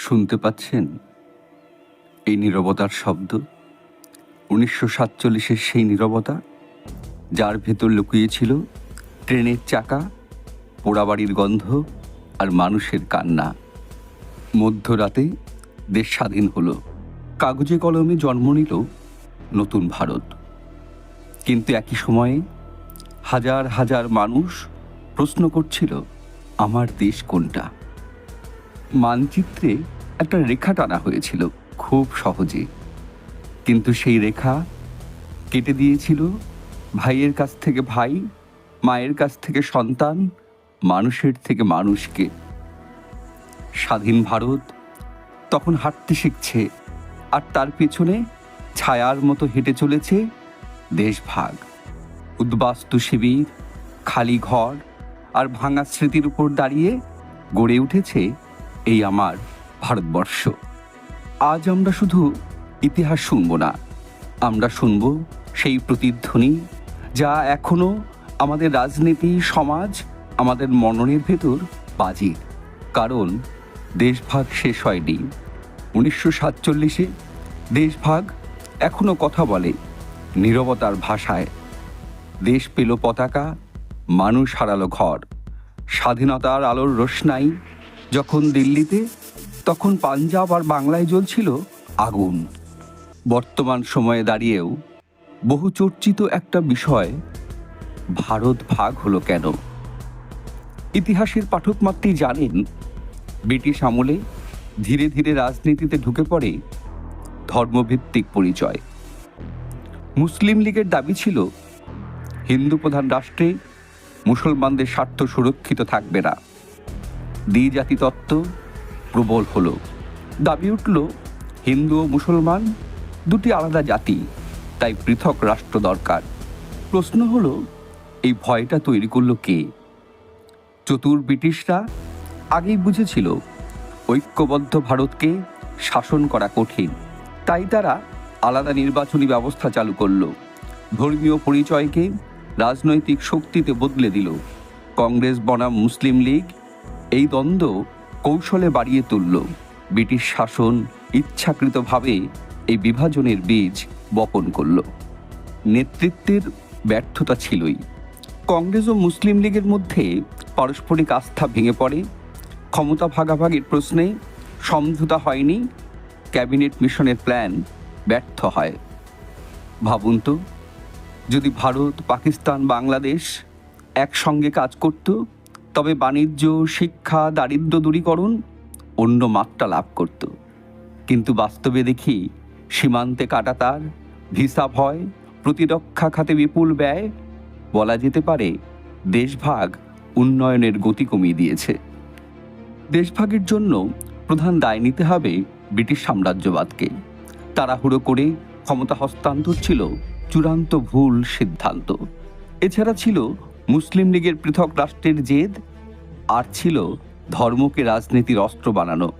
শুনতে পাচ্ছেন? এই নীরবতার শব্দ? উনিশশো সাতচল্লিশের সেই নীরবতা, যার ভেতর লুকিয়েছিল ট্রেনের চাকা, পোড়াবাড়ির গন্ধ আর মানুষের কান্না। মধ্যরাতে দেশ স্বাধীন হলো। কাগজে কলমে জন্ম নিল নতুন ভারত। কিন্তু একই সময়ে হাজার হাজার মানুষ প্রশ্ন করছিল, আমার দেশ কোনটা? মানচিত্রে একটা রেখা টানা হয়েছিল, খুব সহজে। কিন্তু সেই রেখা কেটে দিয়েছিল ভাইয়ের কাছ থেকে ভাই, মায়ের কাছ থেকে সন্তান, মানুষের থেকে মানুষকে। স্বাধীন ভারত তখন হাঁটতে শিখছে আর তার পেছনে ছায়ার মতো হেঁটে চলেছে দেশভাগ। উদ্বাস্তু শিবির, খালি ঘর আর ভাঙা স্মৃতির উপর দাঁড়িয়ে গড়ে উঠেছে এই আমার ভারতবর্ষ। আজ আমরা শুধু ইতিহাস শুনব না, আমরা শুনব সেই প্রতিধ্বনি যা এখনও আমাদের রাজনীতি, সমাজ, আমাদের মননের ভেতর বাজে। কারণ দেশভাগ শেষ হয়নি। উনিশশো সাতচল্লিশে দেশভাগ এখনও কথা বলে নীরবতার ভাষায়। দেশ পেল পতাকা, মানুষ হারালো ঘর। স্বাধীনতার আলোর রোশনাই যখন দিল্লিতে, তখন পাঞ্জাব আর বাংলায় জ্বলছিল আগুন। বর্তমান সময়ে দাঁড়িয়েও বহু চর্চিত একটা বিষয়, ভারত ভাগ হলো কেন? ইতিহাসের পাঠক মাত্রই জানেন, ব্রিটিশ আমলে ধীরে ধীরে রাজনীতিতে ঢুকে পড়ে ধর্মভিত্তিক পরিচয়। মুসলিম লীগের দাবি ছিল, হিন্দু প্রধান রাষ্ট্রে মুসলমানদের স্বার্থ সুরক্ষিত থাকবে না। দ্বিজাতি তত্ত্ব প্রবল হলো। দাবি উঠল, হিন্দু ও মুসলমান দুটি আলাদা জাতি, তাই পৃথক রাষ্ট্র দরকার। প্রশ্ন হলো, এই ভয়টা তৈরি করল কে? চতুর ব্রিটিশরা আগেই বুঝেছিল, ঐক্যবদ্ধ ভারতকে শাসন করা কঠিন। তাই তারা আলাদা নির্বাচনী ব্যবস্থা চালু করল। ধর্মীয় পরিচয়কে রাজনৈতিক শক্তিতে বদলে দিল। কংগ্রেস, বনাম, মুসলিম লীগ এই দ্বন্দ্ব কৌশলে বাড়িয়ে তুলল। ব্রিটিশ শাসন ইচ্ছাকৃতভাবে এই বিভাজনের বীজ বপন করল। নেতৃত্বের ব্যর্থতা ছিলই। কংগ্রেস ও মুসলিম লীগের মধ্যে পারস্পরিক আস্থা ভেঙে পড়ে। ক্ষমতা ভাগাভাগির প্রশ্নে সমঝোতা হয়নি। ক্যাবিনেট মিশনের প্ল্যান ব্যর্থ হয়। ভাবুন তো, যদি ভারত, পাকিস্তান, বাংলাদেশ একসঙ্গে কাজ করত তবে বাণিজ্য, শিক্ষা, দারিদ্র দূরীকরণ অন্য মাত্রা লাভ করত। কিন্তু বাস্তবে দেখি সীমান্তে কাটাতার, ভিসা ভয়, প্রতিরক্ষা খাতে বিপুল ব্যয়, বলা যেতে পারে দেশভাগ উন্নয়নের গতি কমিয়ে দিয়েছে। দেশভাগের জন্য প্রধান দায় নিতে হবে ব্রিটিশ সাম্রাজ্যবাদকে। তাড়াহুড়ো করে ক্ষমতা হস্তান্তর ছিল চূড়ান্ত ভুল সিদ্ধান্ত। এছাড়া ছিল মুসলিম লীগের পৃথক রাষ্ট্রের জেদ আর ছিল ধর্মকে রাজনীতির অস্ত্র বানানো।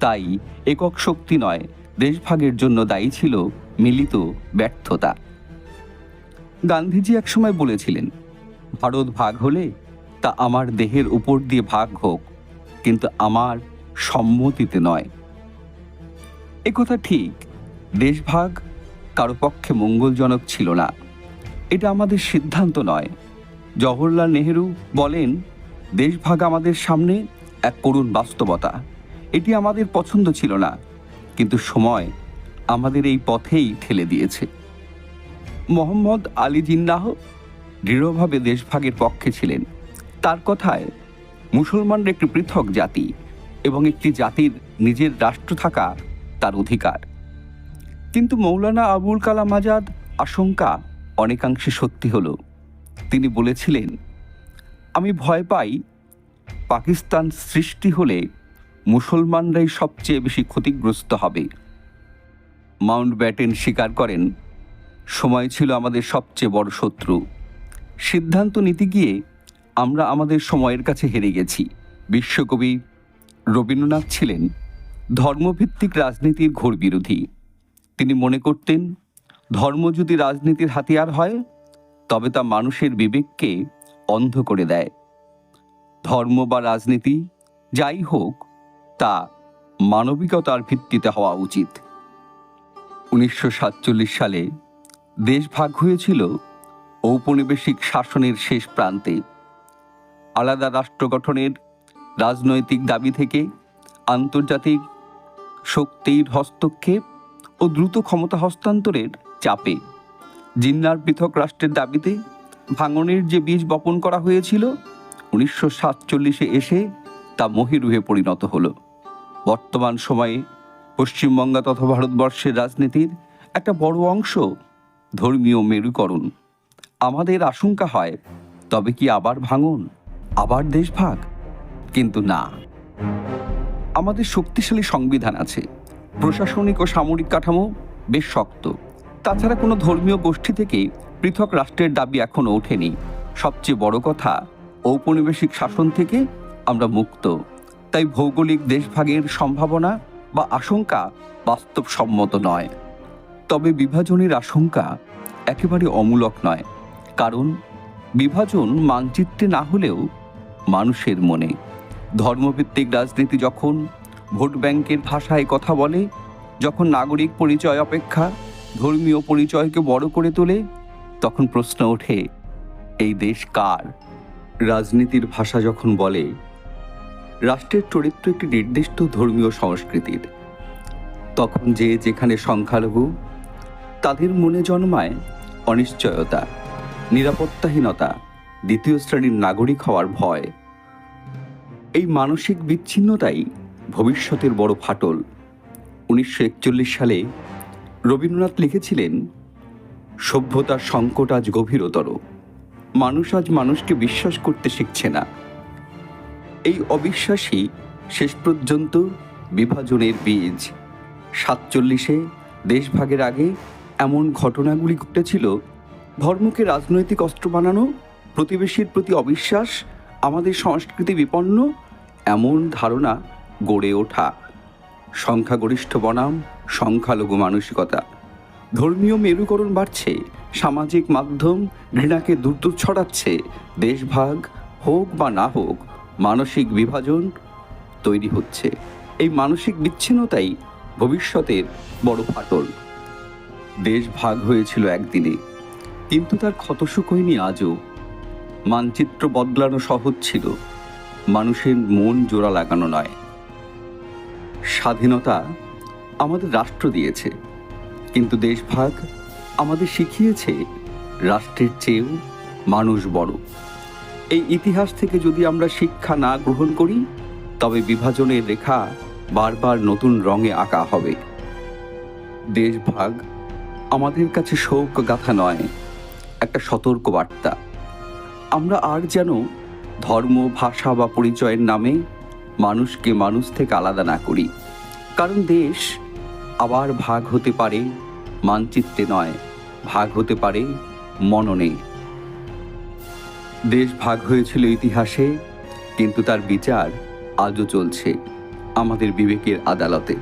তাই একক শক্তি নয়, দেশভাগের জন্য দায়ী ছিল মিলিত ব্যর্থতা। গান্ধীজি একসময় বলেছিলেন, ভারত ভাগ হলে তা আমার দেহের উপর দিয়ে ভাগ হোক, কিন্তু আমার সম্মতিতে নয়। একথা ঠিক, দেশভাগ কারও পক্ষে মঙ্গলজনক ছিল না। এটা আমাদের সিদ্ধান্ত নয়। জওহরলাল নেহেরু বলেন, দেশভাগ আমাদের সামনে এক করুণ বাস্তবতা। এটি আমাদের পছন্দ ছিল না, কিন্তু সময় আমাদের এই পথেই ঠেলে দিয়েছে। মোহাম্মদ আলী জিন্নাহ দৃঢ়ভাবে দেশভাগের পক্ষে ছিলেন। তার কথায়, মুসলমানরা একটি পৃথক জাতি এবং একটি জাতির নিজের রাষ্ট্র থাকা তার অধিকার। কিন্তু মৌলানা আবুল কালাম আজাদ আশঙ্কা অনেকাংশে সত্যি হলো। তিনি বলেছিলেন, আমি ভয় পাই। পাকিস্তান সৃষ্টি হলে মুসলমানরাই সবচেয়ে বেশি ক্ষতিগ্রস্ত হবে। মাউন্ট ব্যাটেন স্বীকার করেন, সময় ছিল আমাদের সবচেয়ে বড় শত্রু। সিদ্ধান্ত নিতে গিয়ে আমরা আমাদের সময়ের কাছে হেরে গেছি। বিশ্বকবি রবীন্দ্রনাথ ছিলেন ধর্মভিত্তিক রাজনীতির ঘোর বিরোধী। তিনি মনে করতেন, ধর্ম যদি রাজনীতির হাতিয়ার হয় তবে তা মানুষের বিবেককে অন্ধ করে দেয়। ধর্ম বা রাজনীতি, যাই হোক, তা মানবিকতার ভিত্তিতে হওয়া উচিত। উনিশশো সাতচল্লিশ সালে দেশ ভাগ হয়েছিল ঔপনিবেশিক শাসনের শেষ প্রান্তে। আলাদা রাষ্ট্র গঠনের রাজনৈতিক দাবি থেকে আন্তর্জাতিক শক্তির হস্তক্ষেপ ও দ্রুত ক্ষমতা হস্তান্তরের চাপে জিন্নার পৃথক রাষ্ট্রের দাবিতে ভাঙনের যে বীজ বপন করা হয়েছিল, উনিশশো সাতচল্লিশে এসে তা মহিরুহে পরিণত হলো। বর্তমান সময়ে পশ্চিমবঙ্গ তথা ভারতবর্ষের রাজনীতির একটা বড় অংশ ধর্মীয় মেরুকরণ। আমাদের আশঙ্কা হয়, তবে কি আবার ভাঙন, আবার দেশভাগ কিন্তু না। আমাদের শক্তিশালী সংবিধান আছে। প্রশাসনিক ও সামরিক কাঠামো বেশ শক্ত। তাছাড়া কোনো ধর্মীয় গোষ্ঠী থেকে পৃথক রাষ্ট্রের দাবি এখনও ওঠেনি। সবচেয়ে বড় কথা, ঔপনিবেশিক শাসন থেকে আমরা মুক্ত। তাই ভৌগোলিক দেশভাগের সম্ভাবনা বা আশঙ্কা বাস্তবসম্মত নয়। তবে বিভাজনের আশঙ্কা একেবারে অমূলক নয়। কারণ, বিভাজন মানচিত্রে না হলেও মানুষের মনে। ধর্মভিত্তিক রাজনীতি যখন ভোট ব্যাংকের ভাষায় কথা বলে, যখন নাগরিক পরিচয় অপেক্ষা ধর্মীয় পরিচয়কে বড় করে তোলে, তখন প্রশ্ন ওঠে, এই দেশ কার? রাজনীতির ভাষা যখন বলে, রাষ্ট্রের চরিত্র একটি নির্দিষ্ট ধর্মীয় সংস্কৃতির। তখন যে যেখানে সংখ্যালঘু, তাদের মনে জন্মায় অনিশ্চয়তা, নিরাপত্তাহীনতা, দ্বিতীয় শ্রেণির নাগরিক হওয়ার ভয়। এই মানসিক বিচ্ছিন্নতাই ভবিষ্যতের বড় ফাটল। উনিশশো একচল্লিশ সালে রবীন্দ্রনাথ লিখেছিলেন, সভ্যতার সংকট আজ গভীরতর। মানুষ আজ মানুষকে বিশ্বাস করতে শিখছে না। এই অবিশ্বাসই শেষ পর্যন্ত বিভাজনের বীজ। সাতচল্লিশে দেশভাগের আগে এমন ঘটনাগুলি ঘটেছিল, ধর্মকে রাজনৈতিক অস্ত্র বানানো, প্রতিবেশীর প্রতি অবিশ্বাস, আমাদের সংস্কৃতি বিপন্ন, এমন ধারণা গড়ে ওঠা। সংখ্যাগরিষ্ঠ বনাম সংখ্যালঘু মানসিকতা। ধর্মীয় মেরুকরণ বাড়ছে, সামাজিক মাধ্যম ঘৃণাকে দ্রুত ছড়াচ্ছে, দেশভাগ হোক বা না হোক, মানসিক বিভাজন তৈরি হচ্ছে। এই মানসিক বিচ্ছিন্নতাই ভবিষ্যতের বড় ফাটল। দেশ ভাগ হয়েছিল একদিনে, কিন্তু তার ক্ষত শুকোয়নি আজও। মানচিত্র বদলানো সহজ ছিল, মানুষের মন জোড়া লাগানো নয়। স্বাধীনতা আমাদের রাষ্ট্র দিয়েছে। কিন্তু দেশভাগ আমাদের শিখিয়েছে, রাষ্ট্রের চেয়েও মানুষ বড়। এই ইতিহাস থেকে যদি আমরা শিক্ষা না গ্রহণ করি, তবে বিভাজনের রেখা বারবার নতুন রঙে আঁকা হবে। দেশভাগ আমাদের কাছে শোক গাথা নয়, একটা সতর্ক বার্তা আমরা আর যেন ধর্ম, ভাষা বা পরিচয়ের নামে মানুষকে মানুষ থেকে আলাদা না করি। কারণ দেশ আবার ভাগ হতে পারে মানচিত্রে নয়, ভাগ হতে পারে মননে। দেশ ভাগ হয়েছিল ইতিহাসে, কিন্তু তার বিচার আজও চলছে আমাদের বিবেকের আদালতে।